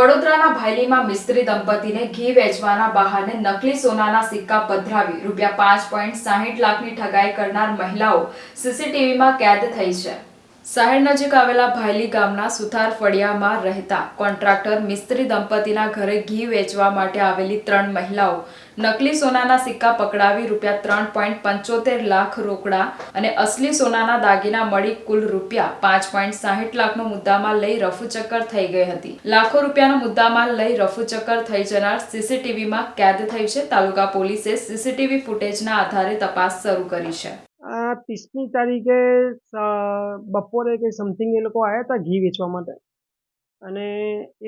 વડોદરાના ભાયલીમાં મિસ્ત્રી દંપતીને ઘી વેચવાના બહાને નકલી સોનાના સિક્કા પધરાવી રૂપિયા પાંચ પોઈન્ટ સાહીઠ લાખની ઠગાઈ કરનાર મહિલાઓ સીસીટીવીમાં કેદ થઈ છે. શહેર નજીક આવેલા ભાયલી ગામના સુથાર ફળિયામાં રહેતા કોન્ટ્રાક્ટર મિસ્ત્રી દંપતીના ઘરે ઘી વેચવા માટે આવેલી ત્રણ મહિલાઓ નકલી સોનાના સિક્કા પકડાવી રૂપિયા ત્રણ પોઈન્ટ પંચોતેર લાખ રોકડા અને અસલી સોનાના દાગીના મળી કુલ રૂપિયા પાંચ પોઈન્ટ સાહીઠ લાખનો મુદ્દામાલ લઈ રફુચક્કર થઈ ગઈ હતી. લાખો રૂપિયાનો મુદ્દામાલ લઈ રફુચક્કર થઈ જનાર સીસીટીવીમાં કેદ થઈ છે. તાલુકા પોલીસે સીસીટીવી ફૂટેજના આધારે તપાસ શરૂ કરી છે. ત્રીસમી તારીખે બપોરે કે સમથિંગ એ લોકો આવ્યા હતા ઘી વેચવા માટે. અને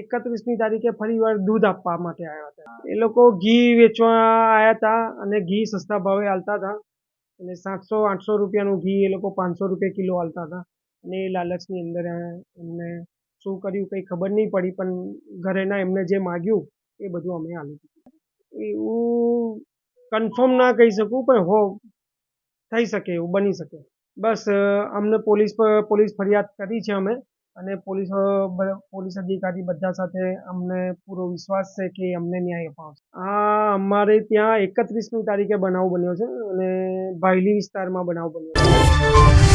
એકત્રીસમી તારીખે ફરી વાર દૂધ આપવા માટે આવ્યા હતા. એ લોકો ઘી વેચવા આવ્યા હતા અને ઘી સસ્તા ભાવે હાલતા હતા અને સાતસો, આઠસો રૂપિયાનું ઘી એ લોકો પાંચસો રૂપિયા કિલો હાલતા હતા અને એ લાલચની અંદર એમને શું કર્યું કંઈ ખબર નહીં પડી, પણ ઘરેના એમને જે માગ્યું એ બધું અમે આલી એવું કન્ફર્મ ના કહી શકું, પણ હો થઈ શકે એવું બની શકે. બસ અમને પોલીસ પોલીસ ફરિયાદ કરી છે અમે અને પોલીસ પોલીસ અધિકારી બધા સાથે અમને પૂરો વિશ્વાસ છે કે અમને ન્યાય અપાવશે. આ અમારે ત્યાં એકત્રીસમી તારીખે બનાવ બન્યો છે અને ભાયલી વિસ્તારમાં બનાવ બન્યો છે.